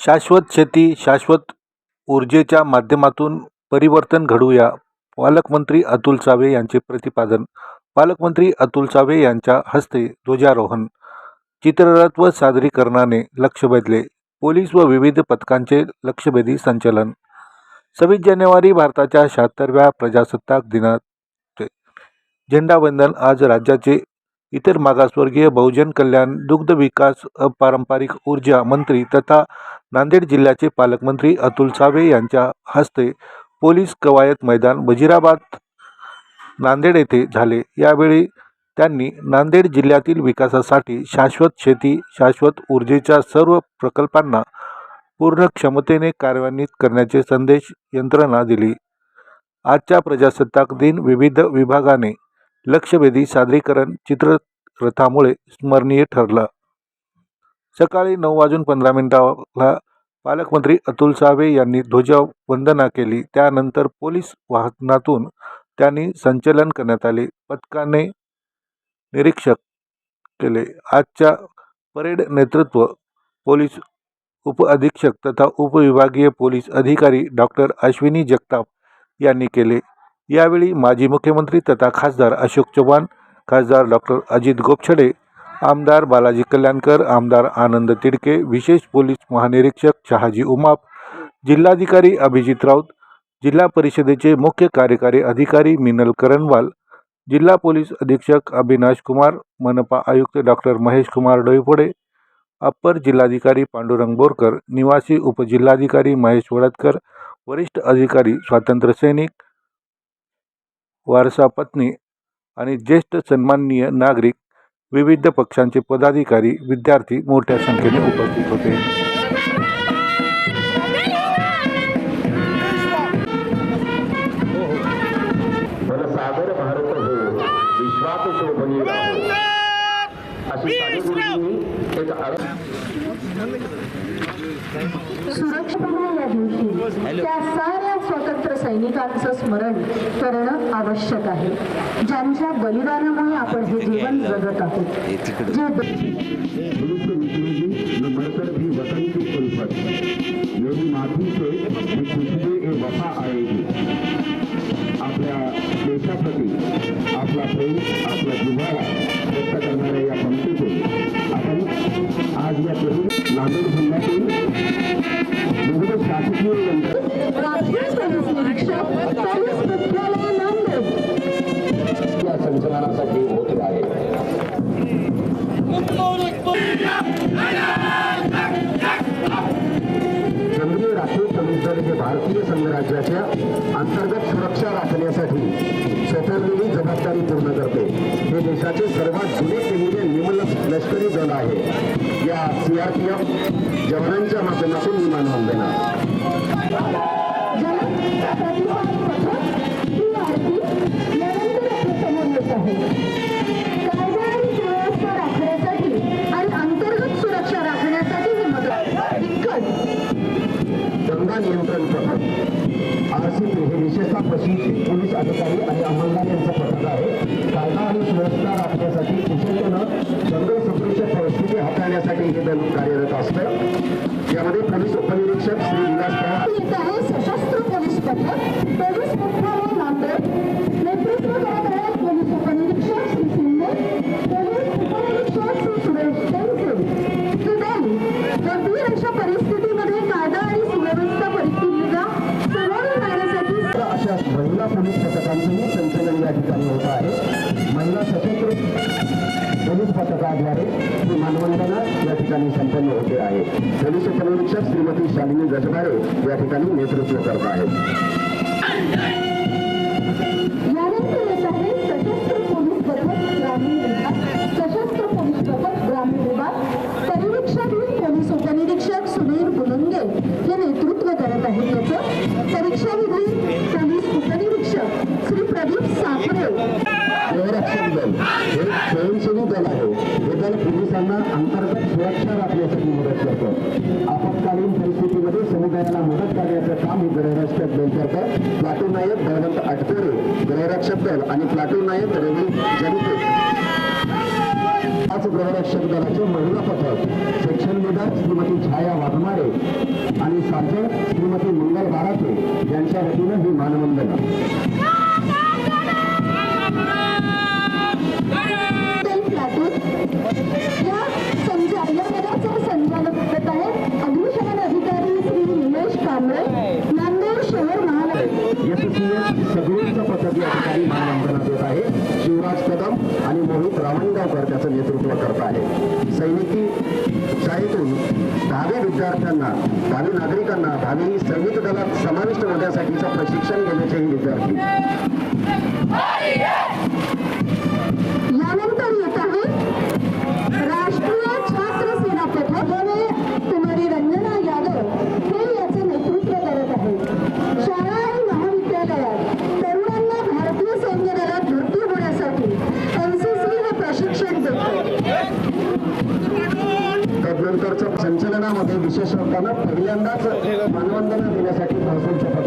शाश्वत शेती शाश्वत ऊर्जेच्या माध्यमातून परिवर्तन घडवूया. पालकमंत्री अतुल सावे यांचे प्रतिपादन. पालकमंत्री अतुल सावे यांच्या हस्ते ध्वजारोहण. चित्ररथ व सादरीकरणाने लक्ष वेधले पोलीस व विविध पथकांचे लक्षभेदी संचलन. सव्वीस जानेवारी भारताच्या शहात्तरव्या प्रजासत्ताक दिनाचे. झेंडावंदन आज राज्याचे इतर मागासवर्गीय बहुजन कल्याण दुग्ध विकास अपारंपरिक ऊर्जा मंत्री तथा नांदेड जिल्ह्याचे पालकमंत्री अतुल सावे यांच्या हस्ते पोलीस कवायत मैदान वजिराबाद नांदेड येथे झाले. यावेळी त्यांनी नांदेड जिल्ह्यातील विकासासाठी शाश्वत शेती शाश्वत ऊर्जेच्या सर्व प्रकल्पांना पूर्ण क्षमतेने कार्यान्वित करण्याचे संदेश यंत्रणा दिली. आजच्या प्रजासत्ताक दिन विविध विभागाने लक्षवेधी सादरीकरण चित्ररथामुळे स्मरणीय ठरलं. सकाळी नऊ वाजून पंधरा मिनिटाला पालकमंत्री अतुल सावे यांनी ध्वजवंदना केली. त्यानंतर पोलीस वाहनातून त्यांनी संचलन करण्यात आले. पथकाने निरीक्षक केले. आजच्या परेड नेतृत्व पोलीस उपअधीक्षक तथा उपविभागीय पोलीस अधिकारी डॉक्टर अश्विनी जगताप यांनी केले. यावेळी माजी मुख्यमंत्री तथा खासदार अशोक चव्हाण खासदार डॉक्टर अजित गोपछडे आमदार बालाजी कल्याणकर आमदार आनंद तिडके विशेष पोलीस महानिरीक्षक शहाजी उमाप जिल्हाधिकारी अभिजित राऊत जिल्हा परिषदेचे मुख्य कार्यकारी अधिकारी मिनल करणवाल जिल्हा पोलीस अधीक्षक अविनाश कुमार मनपा आयुक्त डॉक्टर महेश कुमार डोईफोडे अप्पर जिल्हाधिकारी पांडुरंग बोरकर निवासी उपजिल्हाधिकारी महेश वडतकर वरिष्ठ अधिकारी स्वातंत्र्य सैनिक वारसा पत्नी आणि ज्येष्ठ सन्माननीय नागरिक विविध पक्षांचे पदाधिकारी विद्यार्थी मोठ्या संख्येने उपस्थित होते. सागर भारत सुरक्षितपणे या दिवशी त्या साऱ्या स्वतंत्र सैनिकांचं स्मरण करणं आवश्यक आहे. ज्यांच्या बलिदानामुळे आपण हे जीवन जगत आहोत. जे मनुष्य विष्णुजी न मरकर भी राज्याच्या अंतर्गत सुरक्षा राखण्यासाठी स्वतंत्रली जबाबदारी पूर्ण करते. हे देशाचे सर्वात जुने केंद्रीय निमल लष्करी दल आहे. या सीआरपीएफ जवानांच्या माध्यमातून विमान वंदना जन आहे. पोलीस उपनिरीक्षक श्रीमती शालिनी गजभारे या ठिकाणी नेतृत्व करत आहेत. आणि नागरिकांना भावी सैनिक दलात समाविष्ट होण्यासाठीचं प्रशिक्षण देण्याचे विद्यार्थी विशेष लोकांना पहिल्यांदाच मानवंदना देण्यासाठी महसूलच्या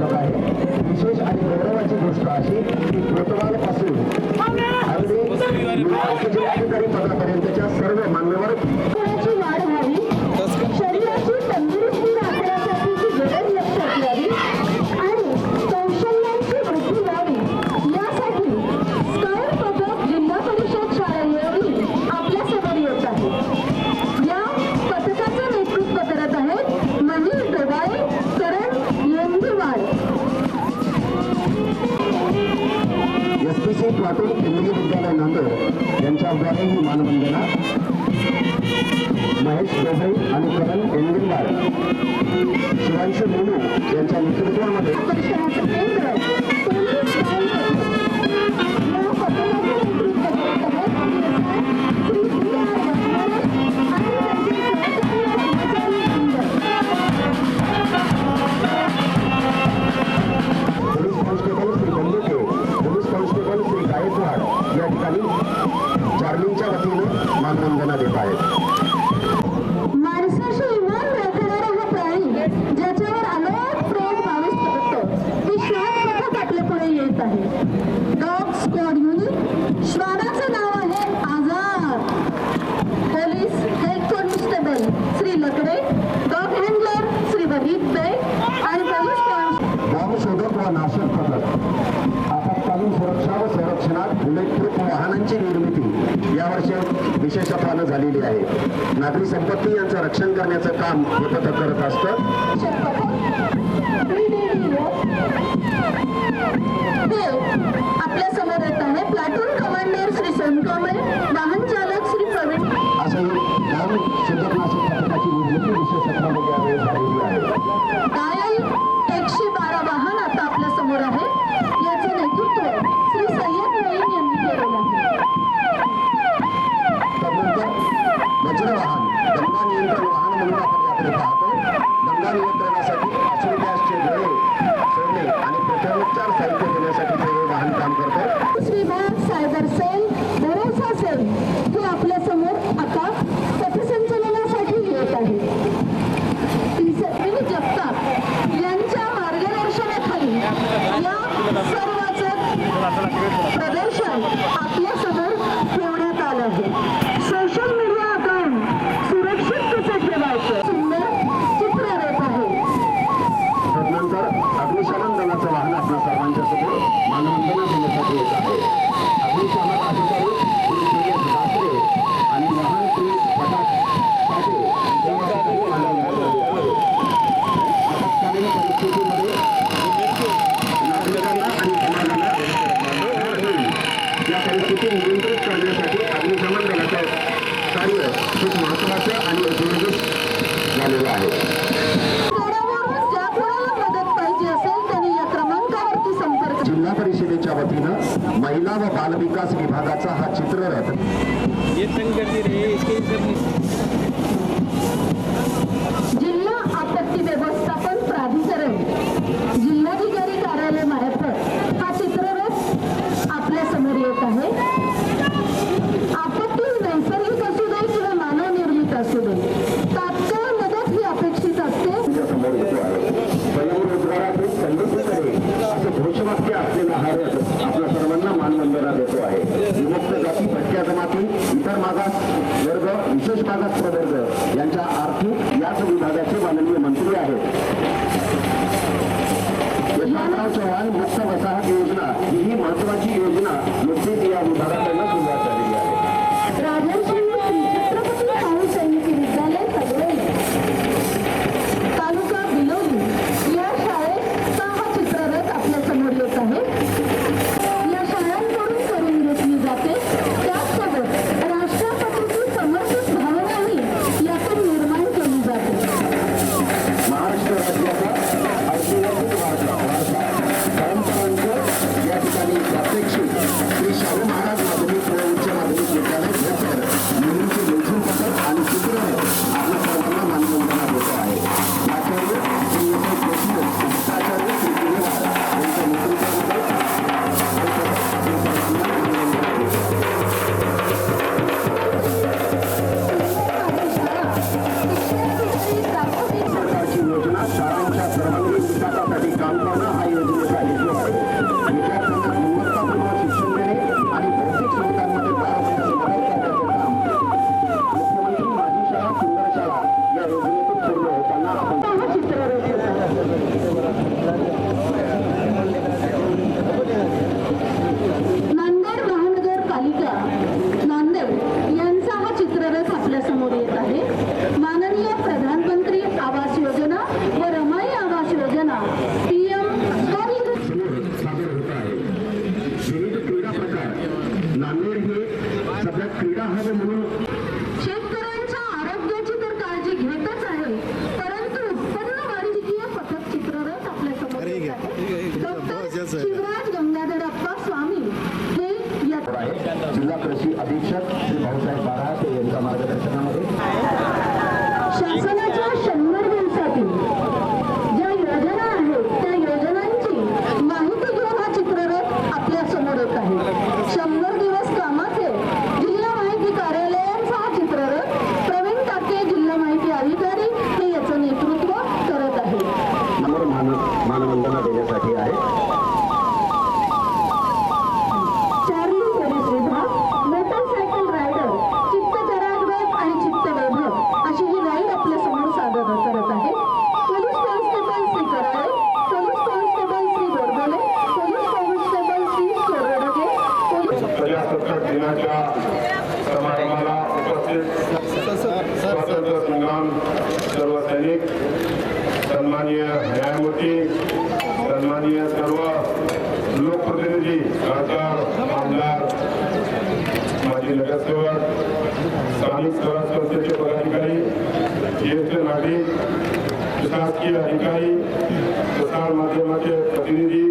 अधिकारी प्रसार माध्यमाचे प्रतिनिधी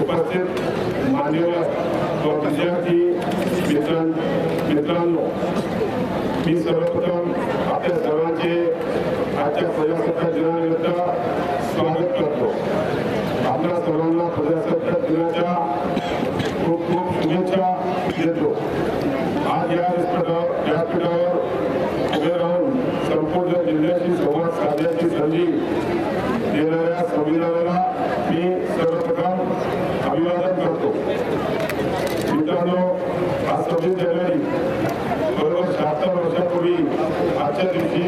उपस्थित मान्यवर व विद्यार्थी मित्रां मित्रांनो मी सर्वप्रथम आपल्या सर्वांचे आजच्या प्रजासत्ताक दिनानिमित्त स्वागत करतो. आपल्या सर्वांना प्रजासत्ताक दिनाच्या खूप खूप शुभेच्छा देतो. आज या विद्यापीठावर उभे राहून संपूर्ण जिल्ह्याशी संवाद साधण्याची संधी देणाऱ्या संविधानाला मी सर्वप्रथम अभिवादन करतो. मित्रांनो आज सव्वीस जानेवारी बरोबर शहात्तर वर्षापूर्वी आजच्या दिवशी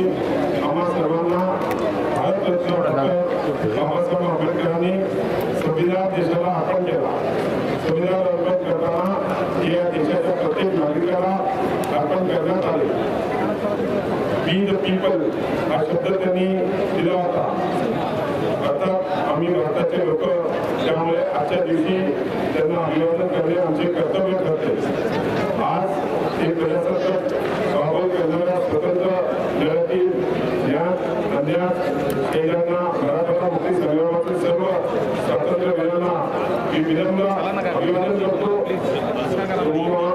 आम्हा सर्वांना भारतरत्न डॉक्टर बाबासाहेब आंबेडकरांनी संविधान देशाला अर्पण केला. संविधान अर्पण करताना या देशाच्या प्रत्येक नागरिकाला अर्पण करण्यात आले. बिंग द पिंपल हा शब्द त्यांनी दिला होता. आता आम्ही भारताचे लोक त्यामुळे आजच्या दिवशी त्यांना अभिवादन करणे आमचे कर्तव्य ठरते. आज ते प्रजासत्ताक सहभाग करणाऱ्या स्वतंत्र लढ्यातील ज्ञात अज्ञात कैद्यांना मराठा मुक्ती संग्रामातील सर्व स्वातंत्र्य स्वातंत्र्यवीरांना मी विनम्र अभिवादन करतो.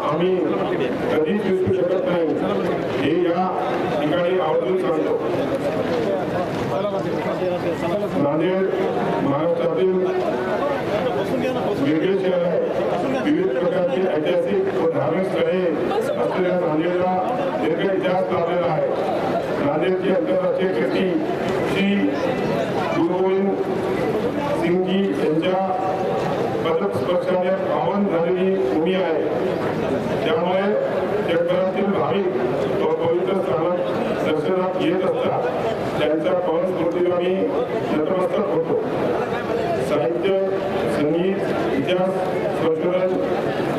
आम्ही कधीच विसरू शकत नाही. हे या अब्दुल कलाम वेगळे शहर आहे विविध प्रकारची ऐतिहासिक धार्मिक स्थळे असलेल्या नांदेडला दीर्घ इतिहास लाभलेला आहे. नांदेडची आंतरराष्ट्रीय कृती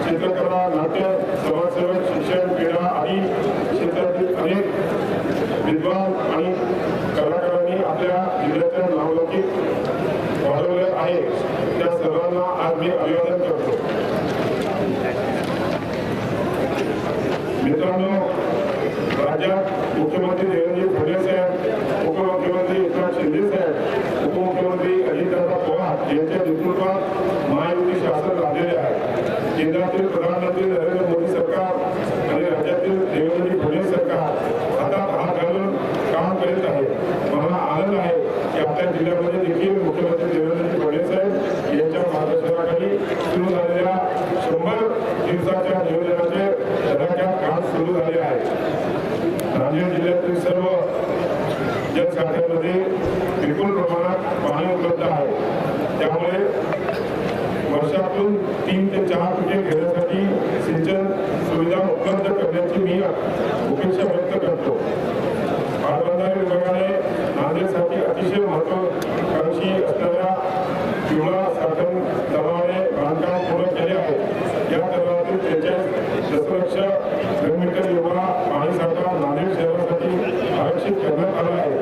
चित्रकला नाट्य समाजसेवन शिक्षण क्रीडा आणि क्षेत्रातील अनेक विद्वान आणि कलाकारांनी आपल्या जिल्ह्याच्या नावलौकिक वाढवले आहे. त्या सर्वांना आज मी अभिवादन करतो. अतिशय महत्वाकांक्षी पिवळा साठवण तलावाने बांधकाम पूर्ण केले आहे. या तलावातील त्यांच्या दशलक्ष किलोमीटर एवढा पाणीसाठा नांदेड आरक्षित करण्यात आला आहे.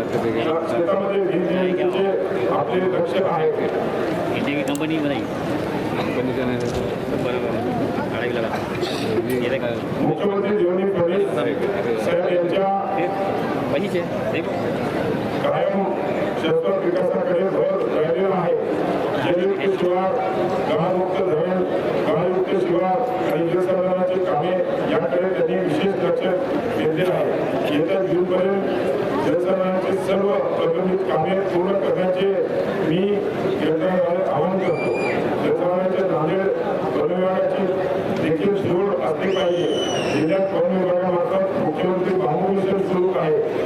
त्याच्यामध्ये आपले रक्षक आहेत इंडिया कंपनी नाही कंपनीच्या नाही मुख्यमंत्री देवेंद्र फडणवीस साहेब यांच्या कायम शस्त्र विकासाकडे भर राहिलेला आहे. जलयुक्त शिवार धरण गहाणयुक्त शिवार कामे याकडे त्यांनी विशेष लक्ष घेतले आहे येत्या जूनपर्यंत जलसंधारणाचे सर्व प्रलंबित कामे पूर्ण करण्याचे मी यंत्रणाला आवाहन करतो. जलसंधारणाच्या नांदेड वन विभागाची देखील जोड असली पाहिजे. जिल्ह्यात वन विभागामार्फत मुख्यमंत्री बाहुभूषण सुरू आहे?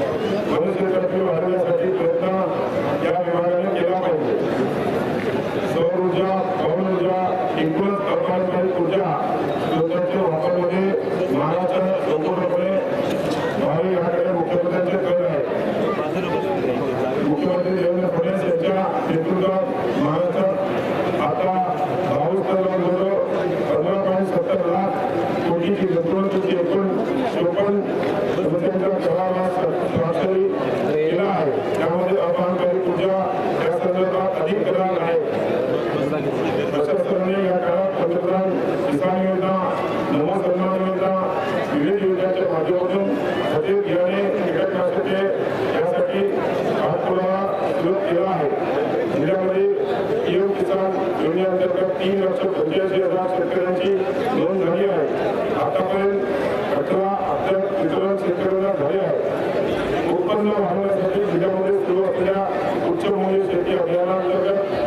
योजनेअंतर्गत तीन लक्ष पंच्याऐंशी हजार शेतकऱ्यांची नोंद झाली आहे आतापर्यंत अठरा अठरा वितरण शेतकऱ्यांना झाले आहे उत्पन्न वाढवण्यासाठी जिल्ह्यामध्ये सुरू असलेल्या उच्च मूल्य शेती अभियानाअंतर्गत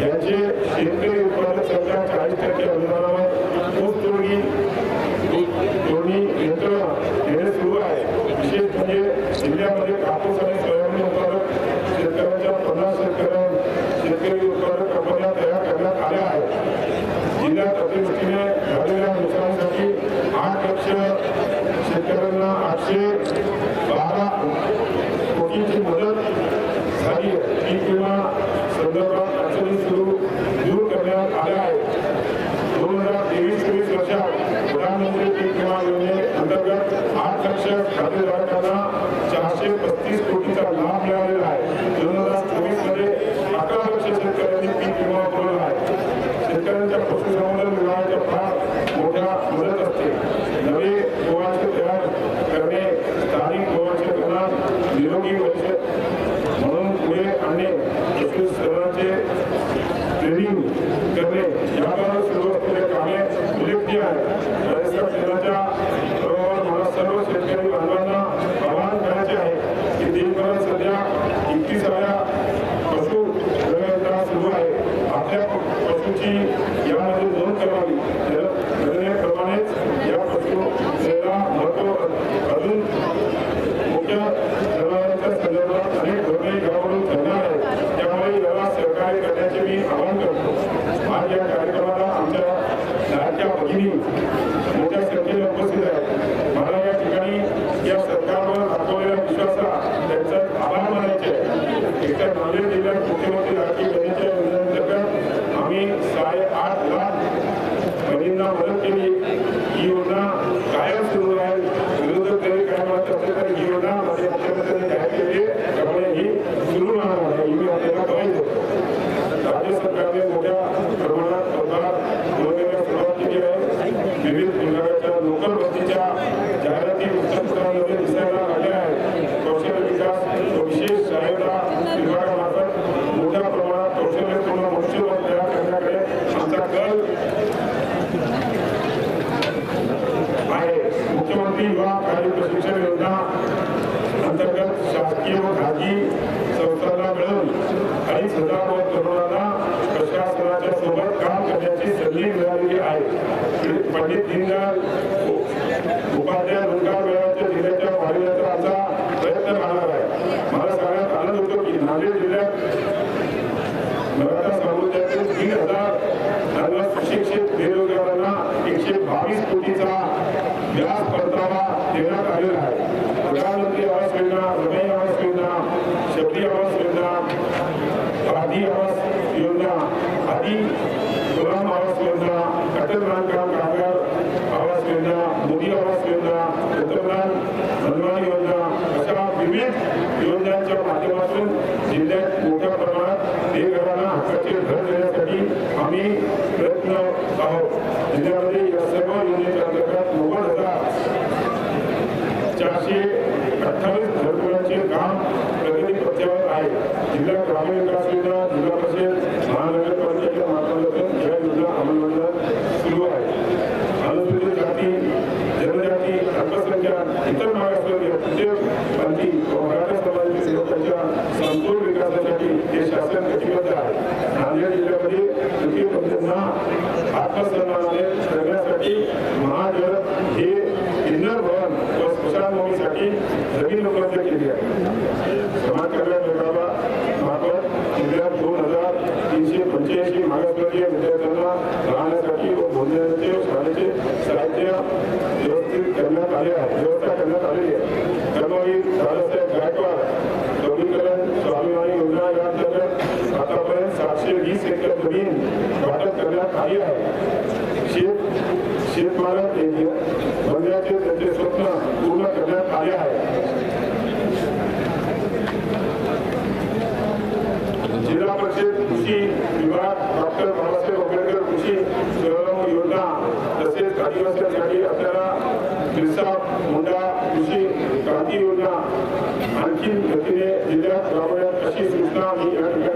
यांचे शेतकरी उत्पादन सरकार चाळीस टक्के अनुदानावर ऊस तोडगी utilizzano Deus, para mim, doctor Babasaheb Ambedkar कृषी सेवा योजना तसेच काही वर्षांसाठी आपल्याला बिरसा मुंडा कृषी क्रांती योजना आणखी गतीने जिल्ह्यात राबवण्यात अशी सूचना मी या ठिकाणी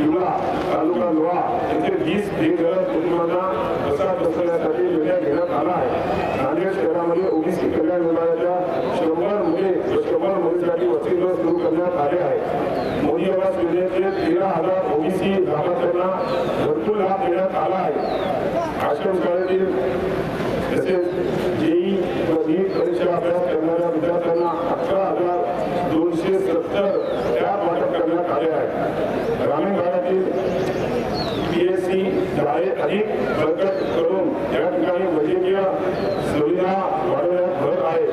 युवा तालुका लोहा येथे वीस दीर्घ कुटुंबांना बसा बसवण्यासाठी निर्णय घेण्यात आला आहे. नांदेड शहरामध्ये ओबीसी कल्याण विभागाच्या शंभर मुले शंभर मुलीसाठी वसतिगृह सुरू करण्यात आले आहे. मोदी आवास योजनेचे तेरा हजार ओबीसी लाभार्थ्यांना भरपूर लाभ देण्यात आला आहे. आश्रम शाळेतील तसेच जेई व परीक्षा अभ्यास करणाऱ्या विद्यार्थ्यांना अठरा हजार दोनशे सत्तर टॅब वाटप करण्यात आले आहे ग्रामीण भागातील पी ए सी शाळे अधिक बळकट करून या ठिकाणी वैद्यकीय सुविधा वाढवण्यात भर आहे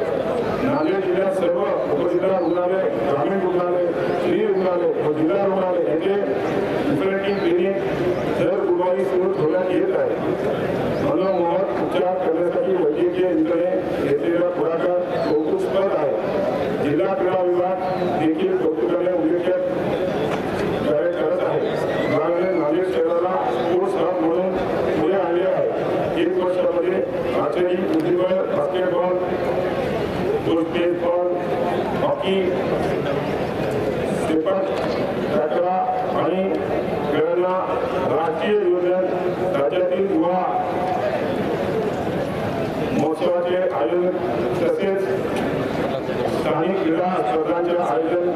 नांदेड जिल्ह्यात सर्व उपजिल्हा रुग्णालय रुग्णालय श्री रुग्णालय व जिल्हा रुग्णालय येथे डिफरेंटिंग क्लिनिक दर गुरुवारी सुरू ठेवण्यात येत आहे मनोमोहक उपचार करण्यासाठी वैद्यकीय यंत्रणे घेतलेला पुढाकार कौतुकस्पद आहे जिल्हा क्रीडा विभाग देखील कौतुकाने उल्लेखित कार्य करत आहे विभागाने नांदेड शहराला स्पोर्ट्स हब म्हणून पुढे आणले आहे एक वर्षामध्ये आर्चरी बुद्धिबळ basketball baseball hockey sepak takraw आणि खेळांना राष्ट्रीय योजनेत राज्यातील युवा महोत्सवाचे आयोजन तसेच स्थानिक क्रीडा स्पर्धांचे आयोजन.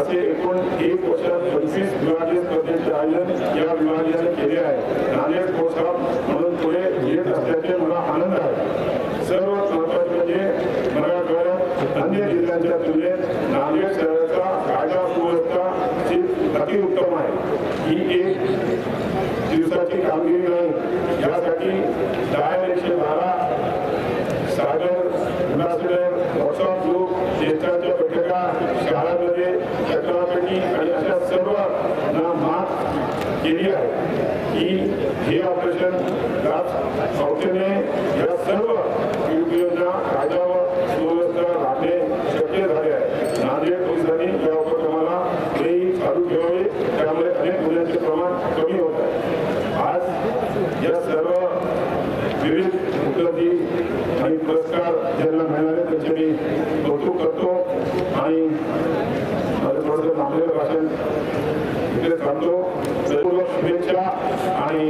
असे एकूण एक वर्षात पंचवीस विभागीय स्पर्धेचे आयोजन या विभागाने केले आहे. नांदेड स्पोर्ट्स म्हणून पुढे येत असल्याचे मला आनंद आहे. सर्वात महत्त्वाचे म्हणजे मराठवाड्यात अन्य जिल्ह्यांच्या तुलनेत नांदेड शहराचा कायदा सुव्यवस्था ही अतिउत्तम आहे. ही एक दिवसाची कामगिरी नाही. यासाठी दहा एकशे बारा सर्वांना मात केली आहे. की हे ऑपरेशन संस्थेने या सर्व योजना कायदा व सुव्यवस्था राखणे शक्य झाले आहे. नांदेड पोलिसांनी या उपक्रमाला हेही चालू ठेवावे. त्यामुळे अनेक गुन्ह्यांचे प्रमाण कमी होत आहे. आज या सर्व विविध उपलब्धी आणि पुरस्कार ज्यांना मिळाले त्यांचे मी कौतुक करतो आणि माझं थोडंसं लांबलेलं भाषण इकडे थांबतो सर्व शुभेच्छा आणि